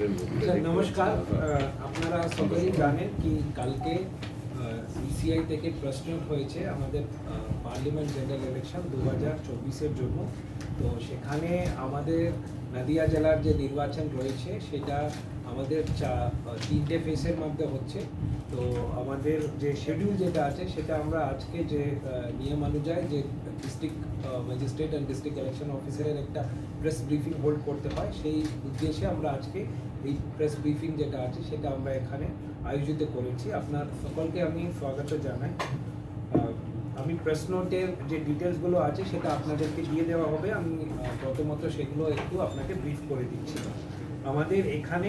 নমস্কার আপনারা সকলেই জানেন কি কালকে সিসিআই থেকে প্রশ্ন হয়েছে আমাদের পার্লামেন্ট জেনারেল ইলেকশন দু হাজার চব্বিশের জন্য। তো সেখানে আমাদের নদিয়া জেলার যে নির্বাচন রয়েছে, সেটা আমাদের চা- তিনটে ফেসের মধ্যে হচ্ছে। তো আমাদের যে শিডিউল যেটা আছে, সেটা আমরা আজকে যে নিয়ম অনুযায়ী যে district magistrate and district election অফিসারের একটা প্রেস ব্রিফিং হোল্ড করতে হয়, সেই উদ্দেশ্যে আমরা আজকে এই প্রেস ব্রিফিং যেটা আছে, সেটা আমরা এখানে আয়োজিত করেছি। আপনার সকলকে আমি স্বাগত জানাই। আমি প্রেস নোটের যে ডিটেলসগুলো আছে সেটা আপনাদেরকে দিয়ে দেওয়া হবে। আমি প্রথমত সেগুলো একটু আপনাকে ব্রিফ করে দিচ্ছি। আমাদের এখানে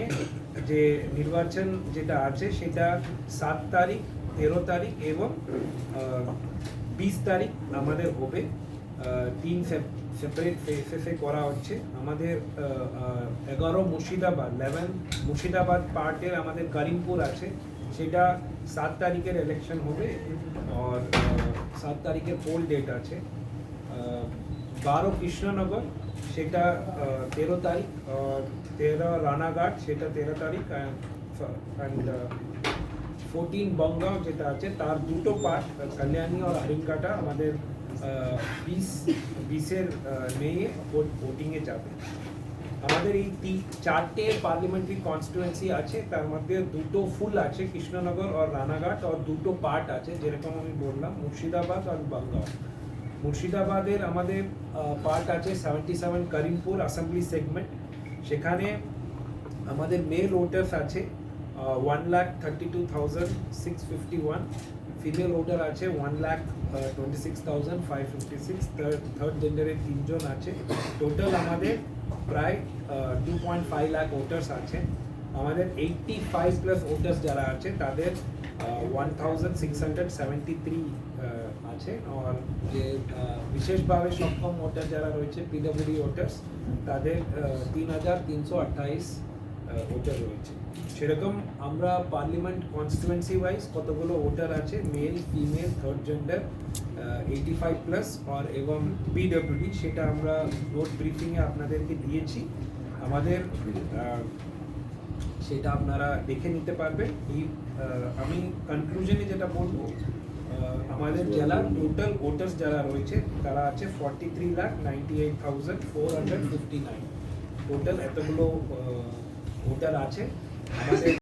যে নির্বাচন যেটা আছে সেটা সাত তারিখ, তেরো তারিখ এবং বিশ তারিখ আমাদের হবে। তিন সেপারেট ফেসে করা হচ্ছে। আমাদের এগারো মুর্শিদাবাদ লেভেন মুর্শিদাবাদ পার্টের আমাদের করিমপুর আছে। সেটা সাত তারিখের ইলেকশন হবে আর সাত তারিখের পোল ডেট আছে। বারো কৃষ্ণনগর, সেটা তেরো তারিখ, আর তেরো রানাঘাট, সেটা তেরো তারিখ অ্যান্ড ফোরটিন বঙ্গাও যেটা আছে, তার দুটো পার্ট কল্যাণী আর হরিণকাটা, আমাদের বিশ, বিশের মেয়ে ভোটিংয়ে যাবে। আমাদের এই তি- চারটে পার্লামেন্টারি কনস্টিটুয়েন্সি আছে, তার মধ্যে দুটো ফুল আছে, কৃষ্ণনগর আর রানাঘাট, আর দুটো পার্ট আছে, যেরকম আমি বললাম, মুর্শিদাবাদ আর বাঙ্গাল মুর্শিদাবাদের আমাদের পার্ট আছে seventy seven Karimpur assembly segment সেখানে আমাদের মেল ভোটার্স আছে one lakh thirty two thousand six fifty one female voter আছে one lakh twenty six thousand five fifty six third third জেন্ডারের তিনজন আছে। টোটাল আমাদের প্রায় two point five lakh voters আছে। আমাদের এইটটি ফাইভ প্লাস ভোটার্স যারা আছে, তাদের one thousand six hundred seventy three আছে। আর যে বিশেষভাবে সক্ষম ভোটার যারা রয়েছে পিডব্লিউডি ভোটার্স তাদের তিন হাজার তিনশো আঠাইশ ভোটার রয়েছে। সেরকম আমরা পার্লামেন্ট কনস্টিটুয়েন্সি ওয়াইজ কতগুলো ভোটার আছে male female third gender eighty five plus আর এবং পিডব্লিউডি সেটা আমরা নোট ব্রিফিংয়ে আপনাদেরকে দিয়েছি। আমাদের সেটা আপনারা দেখে নিতে পারবেন। এই আমি কনক্লুশনে যেটা বলব আমাদের জেলার টোটাল ভোটার্স যারা রয়েছে, তারা আছে forty three lakh ninety eight thousand four hundred fifty nine total এতগুলো ভোটার আছে আমাদের